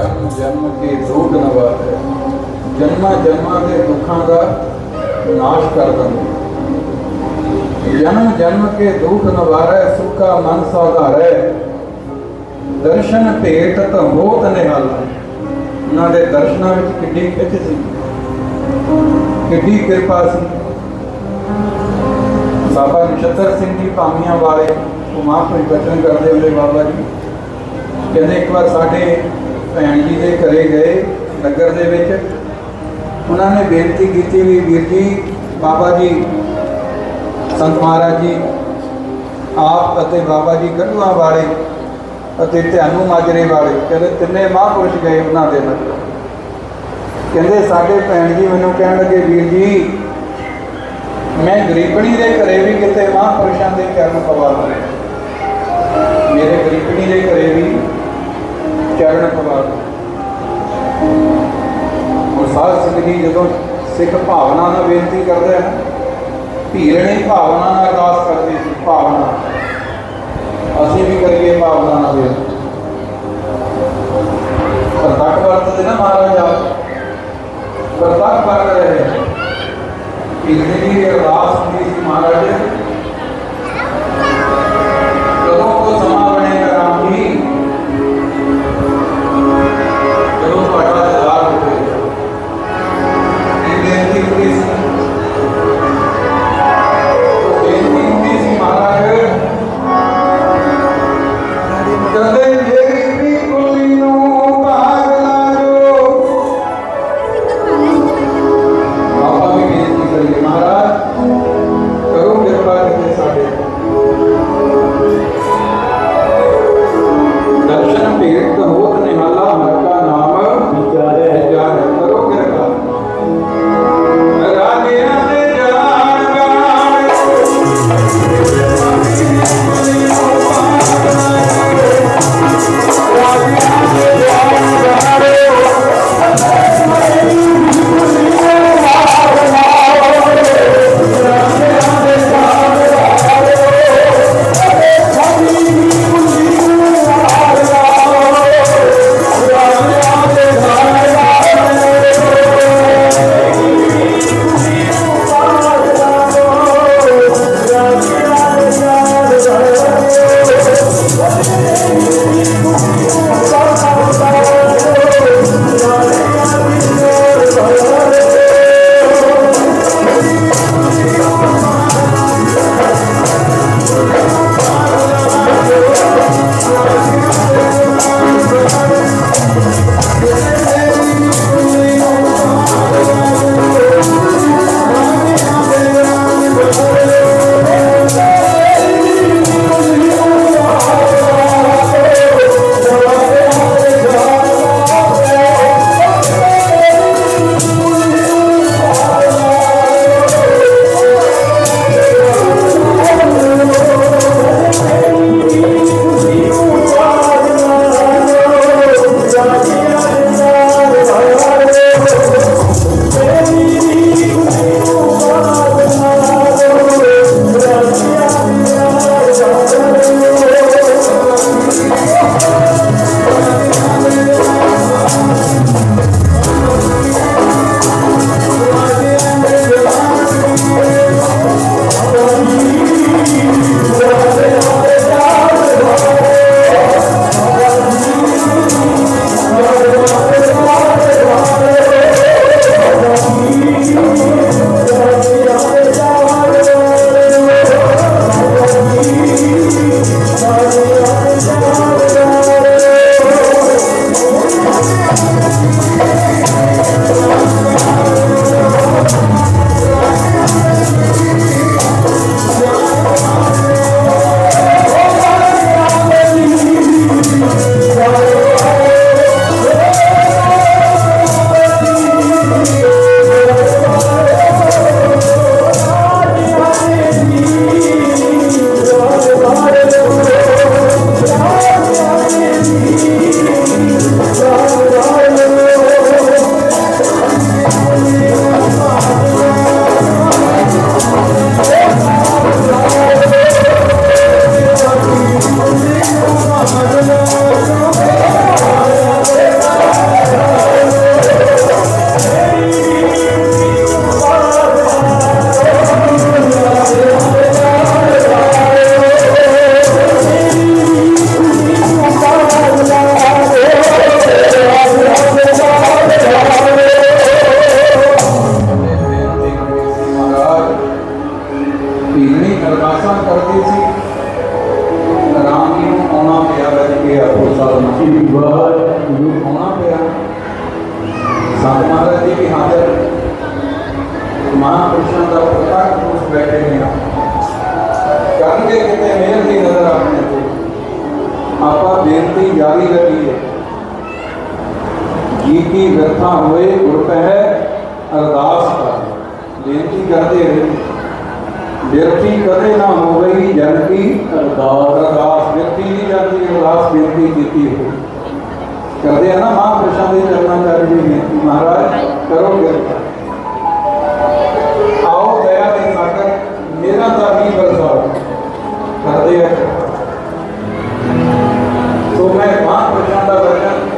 ਜਨਮ ਜਨਮ ਕੇ ਦੁੱਖ ਨਵਾਰੇ ਜਨਮਾਂ ਜਨਮਾਂ ਦੇ ਦੁੱਖਾਂ ਦਾ ਨਾਸ਼ ਕਰ ਦਿੰਦੇ। ਜਨਮ ਜਨਮ ਕੇ ਦੁੱਖ ਨਵਾਰੇ ਸੁਖਾ ਮਨ ਸਾਧਾਰੇ। ਦਰਸ਼ਨ ਭੇਟ ਤਾਂ ਨਿਹਾਲ। ਉਹਨਾਂ ਦੇ ਦਰਸ਼ਨਾਂ ਵਿੱਚ ਕਿੱਡੀ ਖਿੱਚ ਸੀ। ਕਿੱਡੀ ਕਿਰਪਾ ਸੀ। ਬਾਬਾ ਨਛੱਤਰ ਸਿੰਘ ਜੀ ਭਾਮੀਆਂ ਵਾਲੇ, ਉਹ ਮਹਾਂਪੁਰਖ ਬਚਨ ਕਰਦੇ ਹੁੰਦੇ ਬਾਬਾ ਜੀ। ਕਹਿੰਦੇ ਇੱਕ ਵਾਰ ਸਾਡੇ ਭੈਣ ਜੀ ਦੇ ਘਰੇ ਗਏ ਨਗਰ ਦੇ ਵਿੱਚ। ਉਹਨਾਂ ਨੇ ਬੇਨਤੀ ਕੀਤੀ ਵੀ ਵੀਰ ਜੀ, ਬਾਬਾ ਜੀ, ਸੰਤ ਮਹਾਰਾਜ ਜੀ, ਆਪ ਅਤੇ ਬਾਬਾ ਜੀ ਗੰਢੂਆਂ ਵਾਲੇ ਅਤੇ ਧਿਆਨੂ ਮਾਜਰੇ ਵਾਲੇ, ਕਹਿੰਦੇ ਤਿੰਨੇ ਮਹਾਂਪੁਰਸ਼ ਗਏ ਉਹਨਾਂ ਦੇ ਨਾਲ। ਕਹਿੰਦੇ ਸਾਡੇ ਭੈਣ ਜੀ ਮੈਨੂੰ ਕਹਿਣ ਲੱਗੇ, ਵੀਰ ਜੀ, ਮੈਂ ਗਰੀਬਣੀ ਦੇ ਘਰੇ ਵੀ ਕਿਤੇ ਮਹਾਂਪੁਰਸ਼ਾਂ ਦੇ ਚਰਨ ਪਵਾ ਲਵਾਂ। ਮੇਰੇ ਗਰੀਬਣੀ ਦੇ ਘਰੇ ਵੀ ਚਰਨ ਸਾਧ ਸੰਗਤ ਜੀ ਜਦੋਂ ਸਿੱਖ ਭਾਵਨਾ ਨਾਲ ਬੇਨਤੀ ਕਰਦੇ ਹਨ ਭੀਰਣੀ ਭਾਵਨਾ ਨਾਲ ਅਰਦਾਸ ਕਰਦੇ ਸੀ, ਭਾਵਨਾ। ਅਸੀਂ ਵੀ ਕਰੀਏ ਭਾਵਨਾ ਨਾਲ ਬੇਨਤੀ। ਪ੍ਰਤੱਖ ਵਰਤਦੇ ਨਾ ਮਹਾਰਾਜ ਆਪ ਪ੍ਰਤੱਖ ਵਰਤ ਰਹੇ। ਨੇ ਦੀ ਅਰਦਾਸ ਹੁੰਦੀ ਸੀ ਮਹਾਰਾਜ। ਪਰਿਭਾਸ਼ਾ ਕਰਦੇ ਸੀ ਰਾਮ ਜੀ ਨੂੰ ਆਉਣਾ ਪਿਆ ਵੱਜ ਗਿਆ ਉਹ ਸਾਲ ਮੱਕੀ ਵਾਹਿਗੁਰੂ ਆਉਣਾ ਪਿਆ ਸੰਤ ਮਹਾਰਾਜ ਜੀ ਵੀ ਹਾਜ਼ਰ ਮਹਾਂਪੁਰਸ਼ਾਂ ਦਾ ਪ੍ਰਤਾਪ ਪੁਰਸ਼ ਬੈਠੇ ਨੇ ਕਰਨਗੇ ਕਿਤੇ ਮਿਹਰ ਦੀ ਨਜ਼ਰ ਆਪਣੇ ਤੇ ਆਪਾਂ ਬੇਨਤੀ ਜਾਰੀ ਰੱਖੀ ਹੈ ਜੀ ਕੀ ਵਿਰਥਾ ਹੋਏ ਗੁਰ ਪਹਿ ਅਰਦਾਸ ਕਰ ਬੇਨਤੀ ਕਰਦੇ ਰਹੇ ਬਿਰਤੀ ਕਦੇ ਨਾ ਹੋਵੇ ਜਨ ਕੀ ਅਰਦਾਸ ਅਰਦਾਸ ਬਿਰਤੀ ਨਹੀਂ ਜਾਂਦੀ ਅਰਦਾਸ ਬੇਨਤੀ ਕੀਤੀ ਹੋ ਕਰਦੇ ਆ ਨਾ ਮਹਾਂਪੁਰਸ਼ਾਂ ਦੇ ਚਰਨਾਂ ਚ ਅੱਜ ਬੇਨਤੀ। ਮਹਾਰਾਜ, ਕਰੋ ਕਿਰਪਾ। ਆਓ ਦਇਆ ਦੇ ਸਾਗਰ, ਮੇਰਾ ਤਾਂ ਵੀ ਬਰਸਾਓ ਕਰਦੇ ਆ ਸੋ ਮੈਂ ਮਹਾਂਪੁਰਸ਼ਾਂ ਦਾ ਵਚਨ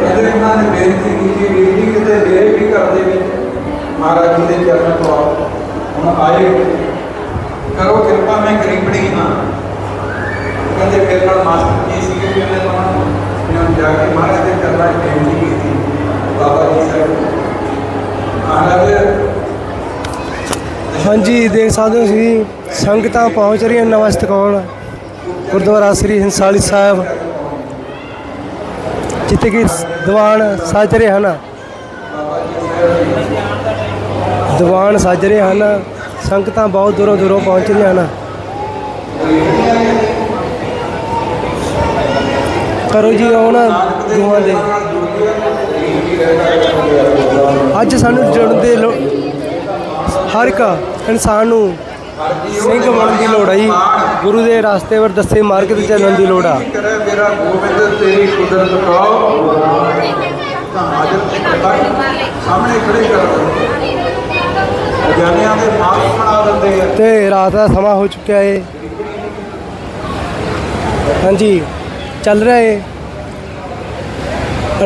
ਕਹਿੰਦੇ ਉਹਨਾਂ ਨੇ ਬੇਨਤੀ ਕੀਤੀ, ਵੀਰ ਕਿਤੇ ਮੇਰੇ ਵੀ ਘਰ ਵਿੱਚ ਮਹਾਰਾਜ ਜੀ ਦੇ ਚਰਨਾਂ ਤੋਂ ਆਓ। ਹੁਣ ਆਏ। ਕਰੋ ਕਿਰਪਾ ਮੈਂ ਗਰੀਬੜੀ ਹਾਂ। ਕਹਿੰਦੇ ਫਿਰ ਨਾਲ ਮਾਸਟਰ ਜੀ ਸੀਗੇ ਕਿ ਮੈਂ ਉਹਨਾਂ ਨੂੰ ਜਾ ਕੇ ਮਹਾਰਾਜ ਦੇ ਚਰਨਾਂ 'ਚ ਬੇਨਤੀ ਕੀਤੀ। ਬਾਬਾ ਜੀ ਸਾਹਿਬ। ਮਹਾਰਾਜ ਹਾਂਜੀ ਦੇਖ ਸਕਦੇ ਹੋ ਤੁਸੀਂ ਸੰਗਤਾਂ ਪਹੁੰਚ ਰਹੀਆਂ ਨਮਸਤਕਾਲ ਗੁਰਦੁਆਰਾ ਸ੍ਰੀ ਹੰਸਾਲੀ ਸਾਹਿਬ। ਜਿੱਥੇ ਕਿ ਦੀਵਾਨ ਸੱਜ ਰਹੇ ਹਨ। ਦੀਵਾਨ ਸੱਜ ਰਹੇ ਹਨ। ਸੰਗਤਾਂ ਬਹੁਤ ਦੂਰੋਂ ਦੂਰੋਂ ਪਹੁੰਚ ਰਹੀਆਂ ਹਨ। ਕਰੋ ਜੀ ਉਹਨਾਂ ਦੋਹਾਂ ਦੇ। ਅੱਜ ਸਾਨੂੰ ਜੁੜਨ ਦੇ ਹਰ ਇੱਕ ਇਨਸਾਨ ਨੂੰ ਸਿੰਘ ਬਣਨ ਦੀ ਲੋੜ ਹੈ ਜੀ। ਗੁਰੂ ਦੇ ਰਸਤੇ ਪਰ ਦੱਸੇ ਮਾਰਗ ਤੇ ਚੱਲਣ ਦੀ ਲੋੜ ਆ। ਮੇਰਾ ਗੋਬਿੰਦ ਤੇਰੀ ਕੁਦਰਤ ਕੋ ਸਾਹਮਣੇ ਖੜੇ ਕਰ ਦਿੰਦੇ ਅਜਾਨਿਆਂ ਦੇ ਮਾਲਕ ਬਣਾ ਦਿੰਦੇ ਆ ਤੇ ਰਾਤ ਦਾ ਸਮਾਂ ਹੋ ਚੁੱਕਿਆ ਏ। ਹਾਂਜੀ ਚੱਲ ਰਿਹਾ ਏ।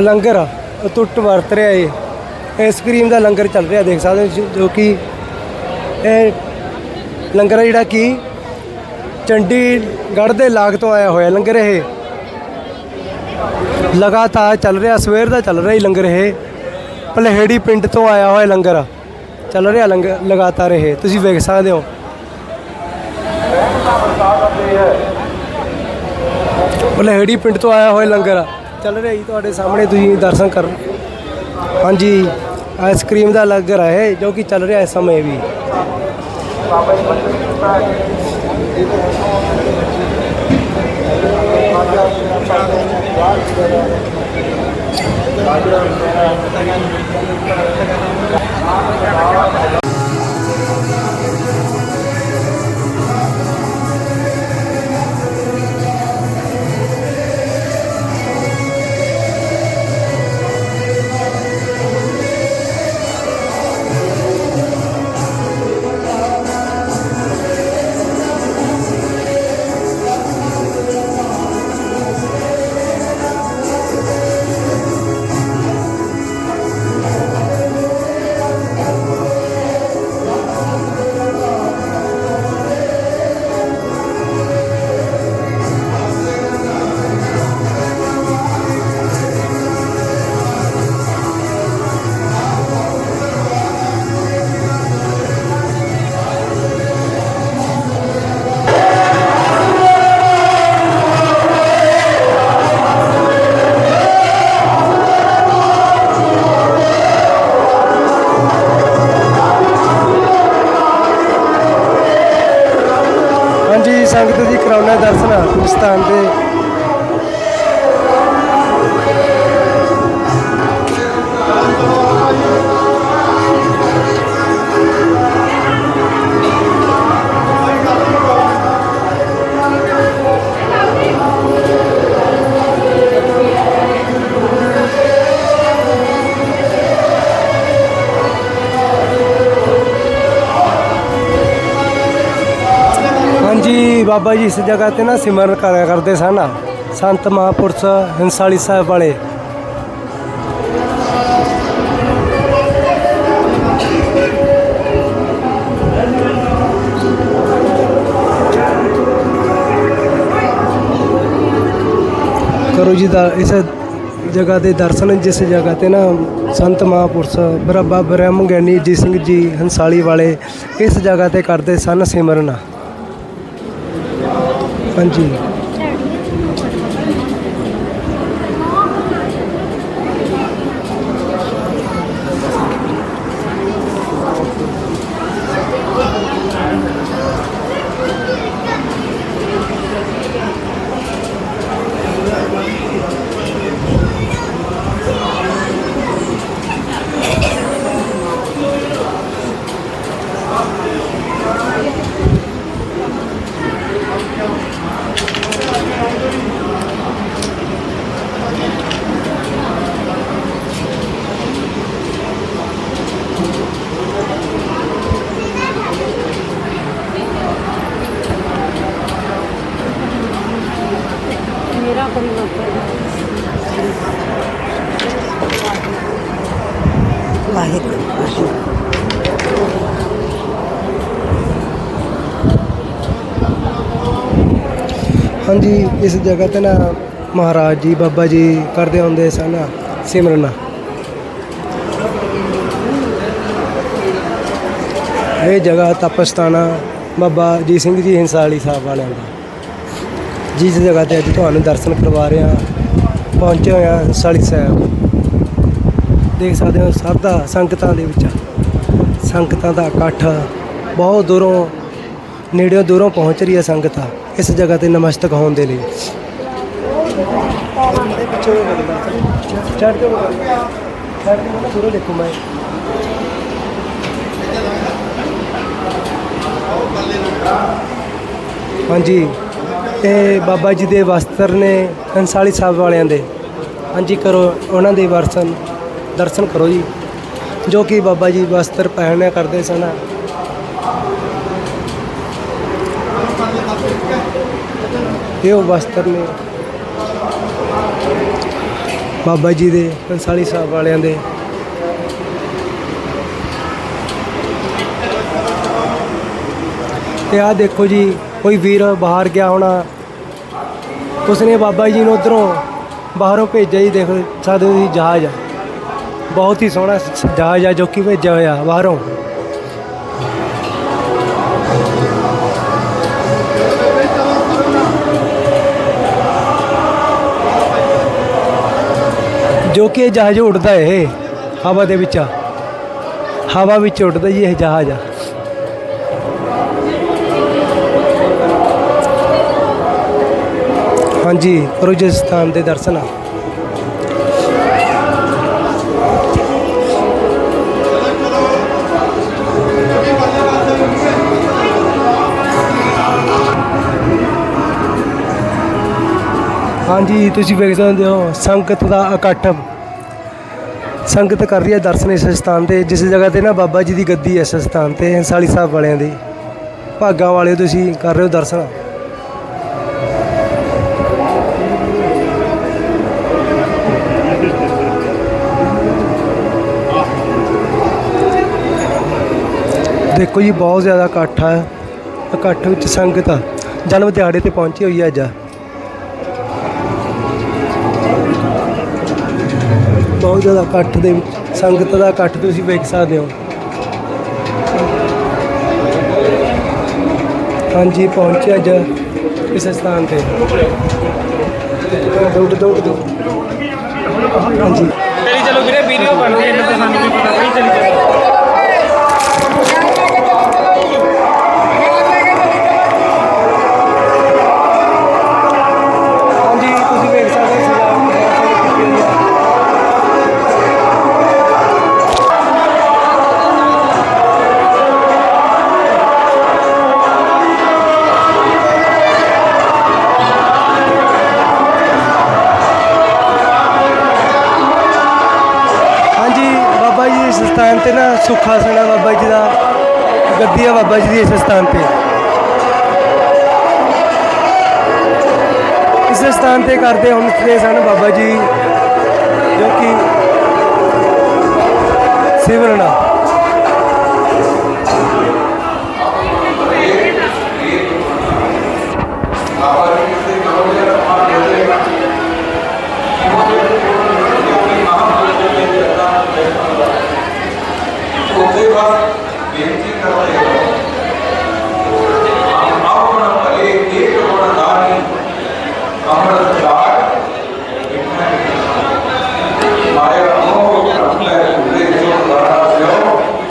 ਲੰਗਰ ਟੁੱਟ ਵਰਤ ਰਿਹਾ ਏ। ਆਈਸਕ੍ਰੀਮ ਦਾ ਲੰਗਰ ਚੱਲ ਰਿਹਾ ਦੇਖ ਸਕਦੇ ਹੋ ਜੀ, ਜੋ ਕਿ ਇਹ ਲੰਗਰ ਜਿਹੜਾ ਕਿ ਚੰਡੀਗੜ੍ਹ ਦੇ ਲਾਗ ਤੋਂ ਆਇਆ ਹੋਇਆ ਲੰਗਰ ਇਹ। ਲਗਾਤਾਰ ਚੱਲ ਰਿਹਾ ਸਵੇਰ ਦਾ ਚੱਲ ਰਿਹਾ ਹੀ ਲੰਗਰ ਇਹ। ਪਲਹੇੜੀ ਪਿੰਡ ਤੋਂ ਆਇਆ ਹੋਇਆ ਲੰਗਰ। ਚੱਲ ਰਿਹਾ ਲੰਗਰ ਲਗਾਤਾਰ ਇਹ। ਤੁਸੀਂ ਵੇਖ ਸਕਦੇ ਹੋ। ਪਲਹੇੜੀ ਪਿੰਡ ਤੋਂ ਆਇਆ ਹੋਇਆ ਲੰਗਰ। ਚੱਲ ਰਿਹਾ ਜੀ ਤੁਹਾਡੇ ਸਾਹਮਣੇ, ਤੁਸੀਂ ਦਰਸ਼ਨ ਕਰ ਹਾਂਜੀ ਆਈਸਕ੍ਰੀਮ ਦਾ ਲੰਗਰ ਹੈ ਜੋ ਕਿ ਚੱਲ ਰਿਹਾ ਇਸ ਸਮੇਂ ਵੀ। ਜੀ ਕਰਾਉਣਾ ਬਾਬਾ ਜੀ ਇਸ ਜਗ੍ਹਾ ਤੇ ਨਾ ਸਿਮਰਨ ਕਰਿਆ ਕਰਦੇ ਸਨ। ਸੰਤ ਮਹਾਂਪੁਰਸ਼ ਹੰਸਾਲੀ ਸਾਹਿਬ ਵਾਲੇ। ਕਰੋ ਜੀ ਦਾ ਇਸ ਜਗ੍ਹਾ ਦੇ ਦਰਸ਼ਨ, ਜਿਸ ਜਗ੍ਹਾ ਤੇ ਨਾ ਸੰਤ ਮਹਾਂਪੁਰਸ਼ ਬਰਾਬਾ ਬ੍ਰਹਮ ਗਿਆਨੀ ਜੀ ਸਿੰਘ ਜੀ ਹੰਸਾਲੀ ਵਾਲੇ ਇਸ ਜਗ੍ਹਾ ਤੇ ਕਰਦੇ ਸਨ ਸਿਮਰਨ। 安静。ਹਾਂਜੀ, ਇਸ ਜਗ੍ਹਾ ਤੇ ਨਾ ਮਹਾਰਾਜ ਜੀ, ਬਾਬਾ ਜੀ ਕਰਦੇ ਆਉਂਦੇ ਸਨ, ਸਿਮਰਨ। ਇਹ ਜਗ੍ਹਾ ਤਪਸਤਾਨਾ ਬਾਬਾ ਜੀ ਸਿੰਘ ਜੀ ਹਿੰਸਾਲੀ ਸਾਹਿਬ ਵਾਲਿਆਂ ਦਾ। ਜਿਸ ਜਗ੍ਹਾ ਤੇ ਅੱਜ ਤੁਹਾਨੂੰ ਦਰਸ਼ਨ ਕਰਵਾ ਰਹੇ ਹਾਂ, ਪਹੁੰਚੇ ਹੋਏ ਹਾਂ ਸਾਲੀ ਸਾਹਿਬ। ਦੇਖ ਸਕਦੇ ਹੋ ਸਰਦਾ ਸੰਗਤਾਂ ਦੇ ਵਿੱਚ, ਸੰਗਤਾਂ ਦਾ ਇਕੱਠ, ਬਹੁਤ ਦੂਰੋਂ, ਨੇੜਿਓਂ ਦੂਰੋਂ ਪਹੁੰਚ ਰਹੀ ਹੈ ਸੰਗਤ ਇਸ ਜਗ੍ਹਾ ਤੇ ਨਮਸਤਕ ਹੋਣ ਦੇ ਲਈ। ਚੜ੍ਹ ਕੇ ਚੜ੍ਹ ਕੇ ਦੂਰੋਂ ਦੇਖੋ ਮੈਂ। ਹਾਂਜੀ। ਇਹ ਬਾਬਾ ਜੀ ਦੇ ਵਸਤਰ ਨੇ ਹੰਸਾਲੀ ਸਾਹਿਬ ਵਾਲਿਆਂ ਦੇ। ਹਾਂਜੀ, ਕਰੋ, ਉਹਨਾਂ ਦੇ ਵਰਸ਼ਨ, ਦਰਸ਼ਨ ਕਰੋ ਜੀ। ਜੋ ਕਿ ਬਾਬਾ ਜੀ ਵਸਤਰ ਪਹਿਨਿਆ ਕਰਦੇ ਸਨ। ਇਹ ਉਹ ਵਸਤਰ ਨੇ ਬਾਬਾ ਜੀ ਦੇ, ਹੰਸਾਲੀ ਸਾਹਿਬ ਵਾਲਿਆਂ ਦੇ। ਤੇ ਆਹ ਦੇਖੋ ਜੀ ਕੋਈ ਵੀਰ ਬਾਹਰ ਗਿਆ ਹੋਣਾ, ਉਸਨੇ ਬਾਬਾ ਜੀ ਨੂੰ ਉਧਰੋਂ ਬਾਹਰੋਂ ਭੇਜਿਆ ਜੀ, ਦੇਖ ਸਕਦੇ ਹੋ ਜੀ, ਜਹਾਜ਼ ਬਹੁਤ ਹੀ ਸੋਹਣਾ ਜਹਾਜ਼ ਆ ਜੋ ਕਿ ਭੇਜਿਆ ਹੋਇਆ ਬਾਹਰੋਂ। ਜੋ ਕਿ ਇਹ ਜਹਾਜ਼ ਉੱਡਦਾ ਇਹ, ਹਵਾ ਦੇ ਵਿੱਚ ਹਵਾ ਵਿੱਚ ਉੱਡਦਾ ਜੀ ਇਹ ਜਹਾਜ਼ ਆ। ਹਾਂਜੀ, ਰੋਜਸਥਾਨ ਦੇ ਦਰਸ਼ਨ ਆ। ਹਾਂਜੀ, ਤੁਸੀਂ ਵੇਖ ਸਕਦੇ ਹੋ, ਸੰਗਤ ਦਾ ਇਕੱਠ। ਸੰਗਤ ਕਰ ਰਹੀ ਹੈ ਦਰਸ਼ਨ ਇਸ ਸਥਾਨ ਤੇ, ਜਿਸ ਜਗ੍ਹਾ ਤੇ ਨਾ ਬਾਬਾ ਜੀ ਦੀ ਗੱਦੀ ਹੈ ਇਸ ਸਥਾਨ ਤੇ, ਹੰਸਾਲੀ ਸਾਹਿਬ ਵਾਲਿਆਂ ਦੀ। ਭਾਗਾਂ ਵਾਲੇ ਤੁਸੀਂ ਕਰ ਰਹੇ ਹੋ ਦਰਸ਼ਨ। ਦੇਖੋ ਜੀ, ਬਹੁਤ ਜ਼ਿਆਦਾ ਇਕੱਠ ਆ। ਇਕੱਠ ਵਿੱਚ ਸੰਗਤ ਆ। ਜਨਮ ਦਿਹਾੜੇ ਤੇ ਪਹੁੰਚੀ ਹੋਈ ਹੈ ਅੱਜ। ਬਹੁਤ ਜ਼ਿਆਦਾ ਇਕੱਠ ਦੇ ਵਿੱਚ, ਸੰਗਤ ਦਾ ਇਕੱਠ ਤੁਸੀਂ ਵੇਖ ਸਕਦੇ ਹੋ। ਹਾਂਜੀ, ਪਹੁੰਚੇ ਅੱਜ ਇਸ ਸਥਾਨ ਤੇ। ਦੌੜ ਦੌੜ ਦੌੜ। ਹਾਂਜੀ। ਚਲੋ ਵੀਰੇ, ਵੀਡੀਓ ਬਣਦੀ ਹੈ ਇਹਨਾਂ ਤਾਂ ਸਾਨੂੰ ਵੀ ਪਤਾ। ਨਹੀਂ ਚਲੀ। ਤੇ ਨਾ ਸੁੱਖਾ ਸਣਾ ਬਾਬਾ ਜੀ ਦਾ ਗੱਦੀ ਆ ਬਾਬਾ ਜੀ ਦੀ ਇਸ ਸਥਾਨ ਤੇ। ਇਸ ਸਥਾਨ ਤੇ ਕਰਦੇ ਹੁਣ ਤੇ ਸਨ ਬਾਬਾ ਜੀ, ਜੋ ਕਿ ਸਿਮਰਨਾ